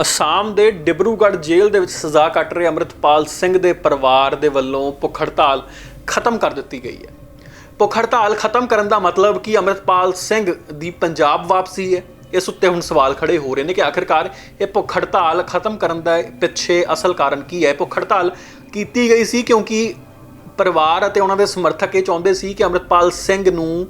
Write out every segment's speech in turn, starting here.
ਅਸਾਮ ਦੇ ਡਿਬਰੂਗੜ੍ਹ ਜੇਲ੍ਹ ਦੇ ਵਿੱਚ ਸਜ਼ਾ ਕੱਟ ਰਹੇ ਅੰਮ੍ਰਿਤਪਾਲ ਸਿੰਘ ਦੇ ਪਰਿਵਾਰ ਦੇ ਵੱਲੋਂ ਭੁੱਖ ਹੜਤਾਲ ਖਤਮ ਕਰ ਦਿੱਤੀ ਗਈ ਹੈ। ਭੁੱਖ ਹੜਤਾਲ ਖਤਮ ਕਰਨ ਦਾ ਮਤਲਬ ਕਿ ਅੰਮ੍ਰਿਤਪਾਲ ਸਿੰਘ ਦੀ ਪੰਜਾਬ ਵਾਪਸੀ ਹੈ? ਇਸ ਉੱਤੇ ਹੁਣ ਸਵਾਲ ਖੜੇ ਹੋ ਰਹੇ ਨੇ ਕਿ ਆਖਿਰਕਾਰ ਇਹ ਭੁੱਖ ਹੜਤਾਲ ਖਤਮ ਕਰਨ ਦਾ ਪਿੱਛੇ ਅਸਲ ਕਾਰਨ ਕੀ ਹੈ? ਭੁੱਖ ਹੜਤਾਲ ਕੀਤੀ ਗਈ ਸੀ ਕਿਉਂਕਿ ਪਰਿਵਾਰ ਅਤੇ ਉਹਨਾਂ ਦੇ ਸਮਰਥਕ ਇਹ ਚਾਹੁੰਦੇ ਸੀ ਕਿ ਅੰਮ੍ਰਿਤਪਾਲ ਸਿੰਘ ਨੂੰ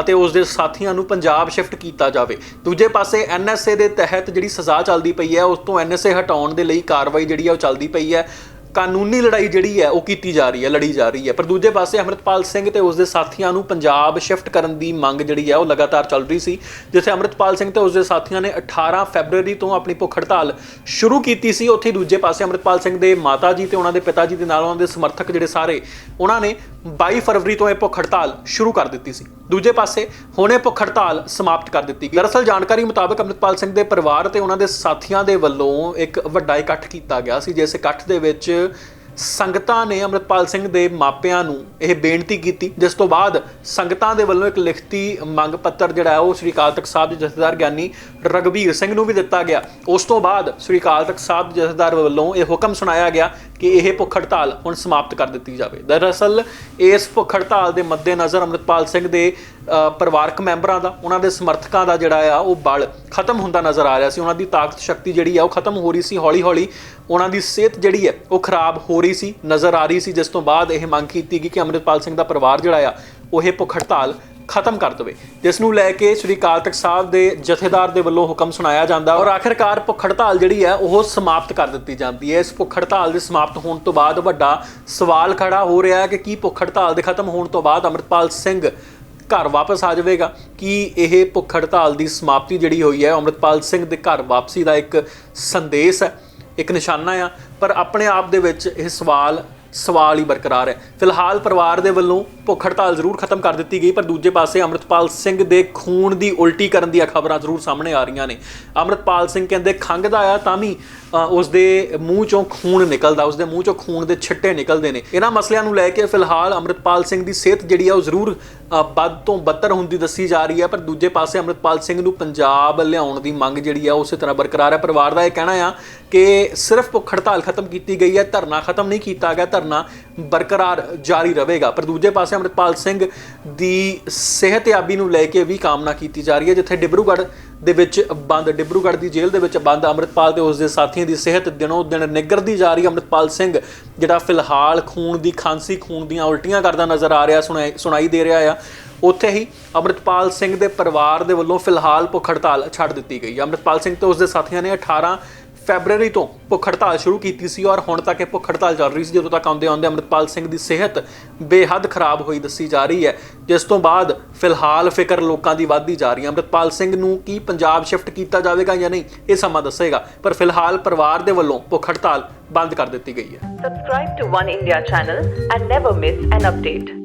ਅਤੇ ਉਸ ਦੇ ਸਾਥੀਆਂ ਨੂੰ ਪੰਜਾਬ ਸ਼ਿਫਟ ਕੀਤਾ ਜਾਵੇ। ਦੂਜੇ ਪਾਸੇ ਐਨਐਸਏ ਦੇ ਤਹਿਤ ਜਿਹੜੀ ਸਜ਼ਾ ਚੱਲਦੀ ਪਈ ਹੈ, ਉਸ ਤੋਂ ਐਨਐਸਏ ਹਟਾਉਣ ਦੇ ਲਈ ਕਾਰਵਾਈ ਜਿਹੜੀ ਹੈ ਉਹ ਚੱਲਦੀ ਪਈ ਹੈ। ਕਾਨੂੰਨੀ ਲੜਾਈ ਜਿਹੜੀ ਹੈ, ਉਹ ਕੀਤੀ ਜਾ ਰਹੀ ਹੈ, ਲੜੀ ਜਾ ਰਹੀ ਹੈ। ਪਰ ਦੂਜੇ ਪਾਸੇ ਅੰਮ੍ਰਿਤਪਾਲ ਸਿੰਘ ਤੇ ਉਸ ਦੇ ਸਾਥੀਆਂ ਨੂੰ ਪੰਜਾਬ ਸ਼ਿਫਟ ਕਰਨ ਦੀ ਮੰਗ ਜਿਹੜੀ ਹੈ, ਉਹ ਲਗਾਤਾਰ ਚੱਲ ਰਹੀ ਸੀ, ਜਿੱਥੇ ਅੰਮ੍ਰਿਤਪਾਲ ਸਿੰਘ ਤੇ ਉਸ ਦੇ ਸਾਥੀਆਂ ਨੇ 18 ਫੈਬਰੂਅਰੀ ਤੋਂ ਆਪਣੀ ਭੁੱਖ ਹੜਤਾਲ ਸ਼ੁਰੂ ਕੀਤੀ ਸੀ। ਉੱਥੇ ਹੀ ਦੂਜੇ ਪਾਸੇ ਅੰਮ੍ਰਿਤਪਾਲ ਸਿੰਘ ਦੇ ਮਾਤਾ ਜੀ ਤੇ ਉਹਨਾਂ ਦੇ ਪਿਤਾ ਜੀ ਦੇ ਨਾਲ ਉਹਨਾਂ ਦੇ ਸਮਰਥਕ ਜਿਹੜੇ ਸਾਰੇ, ਉਹਨਾਂ ਨੇ 22 ਫਰਵਰੀ ਤੋਂ ਇਹ ਭੁੱਖ ਹੜਤਾਲ ਸ਼ੁਰੂ ਕਰ ਦਿੱਤੀ ਸੀ। ਦੂਜੇ ਪਾਸੇ ਹੁਣ ਇਹ ਭੁੱਖ ਹੜਤਾਲ ਸਮਾਪਤ ਕਰ ਦਿੱਤੀ ਗਈ। ਦਰਅਸਲ ਜਾਣਕਾਰੀ ਮੁਤਾਬਕ ਅੰਮ੍ਰਿਤਪਾਲ ਸਿੰਘ ਦੇ ਪਰਿਵਾਰ ਤੇ ਉਹਨਾਂ ਦੇ ਸਾਥੀਆਂ ਦੇ ਵੱਲੋਂ ਇੱਕ ਵੱਡਾ ਇਕੱਠ ਕੀਤਾ ਗਿਆ ਸੀ, ਜਿਸ ਇਕੱਠ ਦੇ ਵਿੱਚ ਸੰਗਤਾਂ ਨੇ ਅੰਮ੍ਰਿਤਪਾਲ ਸਿੰਘ ਦੇ ਮਾਪਿਆਂ ਨੂੰ ਇਹ ਬੇਨਤੀ ਕੀਤੀ, ਜਿਸ ਤੋਂ ਬਾਅਦ ਸੰਗਤਾਂ ਦੇ ਵੱਲੋਂ ਇੱਕ ਲਿਖਤੀ ਮੰਗ ਪੱਤਰ ਜਿਹੜਾ ਹੈ ਉਹ ਸ੍ਰੀ ਅਕਾਲ ਤਖਤ ਸਾਹਿਬ ਦੇ ਜਥੇਦਾਰ ਗਿਆਨੀ ਰਗਵੀਰ ਸਿੰਘ ਨੂੰ ਵੀ ਦਿੱਤਾ ਗਿਆ। ਉਸ ਤੋਂ ਬਾਅਦ ਸ੍ਰੀ ਅਕਾਲ ਤਖਤ ਸਾਹਿਬ ਦੇ ਜਥੇਦਾਰ ਵੱਲੋਂ ਇਹ ਹੁਕਮ ਸੁਣਾਇਆ ਗਿਆ ਕਿ ਇਹ ਭੁੱਖ ਹੜਤਾਲ ਹੁਣ ਸਮਾਪਤ ਕਰ ਦਿੱਤੀ ਜਾਵੇ। ਦਰਅਸਲ, ਇਸ ਭੁੱਖ ਹੜਤਾਲ ਦੇ ਮੱਦੇਨਜ਼ਰ ਅੰਮ੍ਰਿਤਪਾਲ ਸਿੰਘ ਦੇ ਪਰਿਵਾਰਕ ਮੈਂਬਰਾਂ ਦਾ, ਉਹਨਾਂ ਦੇ ਸਮਰਥਕਾਂ ਦਾ ਜਿਹੜਾ ਆ, ਉਹ ਬਲ ਖਤਮ ਹੁੰਦਾ ਨਜ਼ਰ ਆ ਰਿਹਾ ਸੀ। ਉਹਨਾਂ ਦੀ ਤਾਕਤ ਸ਼ਕਤੀ ਜਿਹੜੀ ਆ, ਉਹ ਖਤਮ ਹੋ ਰਹੀ ਸੀ। ਹੌਲੀ ਹੌਲੀ ਉਹਨਾਂ ਦੀ ਸਿਹਤ ਜਿਹੜੀ ਹੈ ਉਹ ਖਰਾਬ ਹੋ ਰਹੀ ਸੀ, ਨਜ਼ਰ ਆ ਰਹੀ ਸੀ। ਜਿਸ ਤੋਂ ਬਾਅਦ ਇਹ ਮੰਗ ਕੀਤੀ ਗਈ ਕਿ ਅੰਮ੍ਰਿਤਪਾਲ ਸਿੰਘ ਦਾ ਪਰਿਵਾਰ ਜਿਹੜਾ ਆ, ਉਹ ਇਹ ਭੁੱਖ ਹੜਤਾਲ ਖਤਮ ਕਰ ਦੇਵੇ। ਜਿਸ ਨੂੰ ਲੈ ਕੇ ਸ੍ਰੀ ਅਕਾਲ ਤਖਤ ਸਾਹਿਬ ਦੇ ਜਥੇਦਾਰ ਦੇ ਵੱਲੋਂ ਹੁਕਮ ਸੁਣਾਇਆ ਜਾਂਦਾ ਔਰ ਆਖਿਰਕਾਰ ਭੁੱਖ ਹੜਤਾਲ ਜਿਹੜੀ ਹੈ, ਉਹ ਸਮਾਪਤ ਕਰ ਦਿੱਤੀ ਜਾਂਦੀ ਹੈ। ਇਸ ਭੁੱਖ ਹੜਤਾਲ ਦੇ ਸਮਾਪਤ ਹੋਣ ਤੋਂ ਬਾਅਦ ਵੱਡਾ ਸਵਾਲ ਖੜਾ ਹੋ ਰਿਹਾ ਹੈ ਕਿ ਕੀ ਭੁੱਖ ਹੜਤਾਲ ਦੇ ਖਤਮ ਹੋਣ ਤੋਂ ਬਾਅਦ ਅੰਮ੍ਰਿਤਪਾਲ ਸਿੰਘ ਘਰ ਵਾਪਸ ਆ ਜਾਵੇਗਾ? ਕਿ ਇਹ ਭੁੱਖ ਹੜਤਾਲ ਦੀ ਸਮਾਪਤੀ ਜਿਹੜੀ ਹੋਈ ਹੈ, ਅੰਮ੍ਰਿਤਪਾਲ ਸਿੰਘ ਦੇ ਘਰ ਵਾਪਸੀ ਦਾ ਇੱਕ ਸੰਦੇਸ਼ ਹੈ, ਇੱਕ ਨਿਸ਼ਾਨਾ ਆ? ਪਰ ਆਪਣੇ ਆਪ ਦੇ ਵਿੱਚ ਇਹ ਸਵਾਲ ਸਵਾਲ ਹੀ ਬਰਕਰਾਰ ਹੈ। ਫਿਲਹਾਲ ਪਰਿਵਾਰ ਦੇ ਵੱਲੋਂ ਭੁੱਖ ਹੜਤਾਲ ਜ਼ਰੂਰ ਖਤਮ ਕਰ ਦਿੱਤੀ ਗਈ ਪਰ ਦੂਜੇ ਪਾਸੇ ਅੰਮ੍ਰਿਤਪਾਲ ਸਿੰਘ ਦੇ ਖੂਨ ਦੀ ਉਲਟੀ ਕਰਨ ਦੀਆਂ ਖਬਰਾਂ ਜ਼ਰੂਰ ਸਾਹਮਣੇ ਆ ਰਹੀਆਂ ਨੇ। ਅੰਮ੍ਰਿਤਪਾਲ ਸਿੰਘ ਕਹਿੰਦੇ ਖੰਘਦਾ ਆ ਤਾਂ ਵੀ ਅ, ਉਸ ਦੇ ਮੂੰਹ ਚੋਂ ਖੂਨ ਨਿਕਲਦਾ ਉਸ ਦੇ ਮੂੰਹ ਚੋਂ ਖੂਨ ਦੇ ਛਿੱਟੇ ਨਿਕਲਦੇ ਨੇ। ਇਹਨਾਂ ਮਸਲਿਆਂ ਨੂੰ ਲੈ ਕੇ ਫਿਲਹਾਲ ਅੰਮ੍ਰਿਤਪਾਲ ਸਿੰਘ ਦੀ ਸਿਹਤ ਜਿਹੜੀ ਆ ਉਹ ਜ਼ਰੂਰ ਅ, ਵੱਧ ਤੋਂ ਬੱਤਰ ਹੁੰਦੀ ਦੱਸੀ ਜਾ ਰਹੀ ਹੈ ਪਰ ਦੂਜੇ ਪਾਸੇ ਅੰਮ੍ਰਿਤਪਾਲ ਸਿੰਘ ਨੂੰ ਪੰਜਾਬ ਲਿਆਉਣ ਦੀ ਮੰਗ ਜਿਹੜੀ ਆ ਉਸੇ ਤਰ੍ਹਾਂ ਬਰਕਰਾਰ ਹੈ। ਪਰਿਵਾਰ ਦਾ ਇਹ ਕਹਿਣਾ ਆ ਕਿ ਸਿਰਫ ਭੁੱਖ ਹੜਤਾਲ ਖਤਮ ਕੀਤੀ ਗਈ ਹੈ ਧਰਨਾ ਖਤਮ ਨਹੀਂ ਕੀਤਾ ਗਿਆ। ਧਰਨਾ ਬਰਕਰਾਰ ਜਾਰੀ ਰਹੇਗਾ। ਪਰ ਦੂਜੇ ਪਾਸੇ ਅੰਮ੍ਰਿਤਪਾਲ ਸਿੰਘ ਦੀ ਸਿਹਤਯਾਬੀ ਨੂੰ ਲੈ ਕੇ ਵੀ ਕਾਮਨਾ ਕੀਤੀ ਜਾ ਰਹੀ ਹੈ, ਜਿੱਥੇ ਡਿਬਰੂਗੜ੍ਹ ਦੇ ਵਿੱਚ ਬੰਦ, ਡਿਬਰੂਗੜ੍ਹ ਦੀ ਜੇਲ੍ਹ ਦੇ ਵਿੱਚ ਬੰਦ, ਅੰਮ੍ਰਿਤਪਾਲ ਤੇ ਉਸ ਦੇ ਸਾਥੀਆਂ ਦੀ ਸਿਹਤ ਦਿਨੋਂ ਦਿਨ ਨਿੱਘਰਦੀ ਜਾ ਰਹੀ ਹੈ। ਅੰਮ੍ਰਿਤਪਾਲ ਸਿੰਘ ਜਿਹੜਾ ਫਿਲਹਾਲ ਖੂਨ ਦੀ ਖਾਂਸੀ, ਖੂਨ ਦੀਆਂ ਉਲਟੀਆਂ ਕਰਦਾ ਨਜ਼ਰ ਆ ਰਿਹਾ, ਸੁਣਾਈ ਸੁਣਾਈ ਦੇ ਰਿਹਾ ਆ, ਉੱਥੇ ਹੀ ਅੰਮ੍ਰਿਤਪਾਲ ਸਿੰਘ ਦੇ ਪਰਿਵਾਰ ਦੇ ਵੱਲੋਂ ਫਿਲਹਾਲ ਭੁੱਖ ਹੜਤਾਲ ਛੱਡ ਦਿੱਤੀ ਗਈ ਹੈ। ਅੰਮ੍ਰਿਤਪਾਲ ਸਿੰਘ ਤੇ ਉਸ ਦੇ ਸਾਥੀਆਂ ਨੇ 18 ਫੈਬਰੂਅਰੀ ਤੋਂ ਭੁੱਖ ਹੜਤਾਲ ਸ਼ੁਰੂ ਕੀਤੀ ਸੀ ਔਰ ਹੁਣ ਤੱਕ ਇਹ ਭੁੱਖ ਹੜਤਾਲ ਚੱਲ ਰਹੀ ਸੀ ਜਦੋਂ ਤੱਕ ਆਉਂਦੇ ਆਉਂਦੇ ਅੰਮ੍ਰਿਤਪਾਲ ਸਿੰਘ ਦੀ ਸਿਹਤ ਬੇਹੱਦ ਖਰਾਬ ਹੋਈ ਦੱਸੀ ਜਾ ਰਹੀ ਹੈ, ਜਿਸ ਤੋਂ ਬਾਅਦ ਫਿਲਹਾਲ ਫਿਕਰ ਲੋਕਾਂ ਦੀ ਵੱਧਦੀ ਜਾ ਰਹੀ ਹੈ ਅੰਮ੍ਰਿਤਪਾਲ ਸਿੰਘ ਨੂੰ ਕੀ ਪੰਜਾਬ ਸ਼ਿਫਟ ਕੀਤਾ ਜਾਵੇਗਾ ਜਾਂ ਨਹੀਂ, ਇਹ ਸਮਾਂ ਦੱਸੇਗਾ, ਪਰ ਫਿਲਹਾਲ ਪਰਿਵਾਰ ਦੇ ਵੱਲੋਂ ਭੁੱਖ ਹੜਤਾਲ ਬੰਦ ਕਰ ਦਿੱਤੀ ਗਈ ਹੈ Subscribe to One India channel and never miss an update.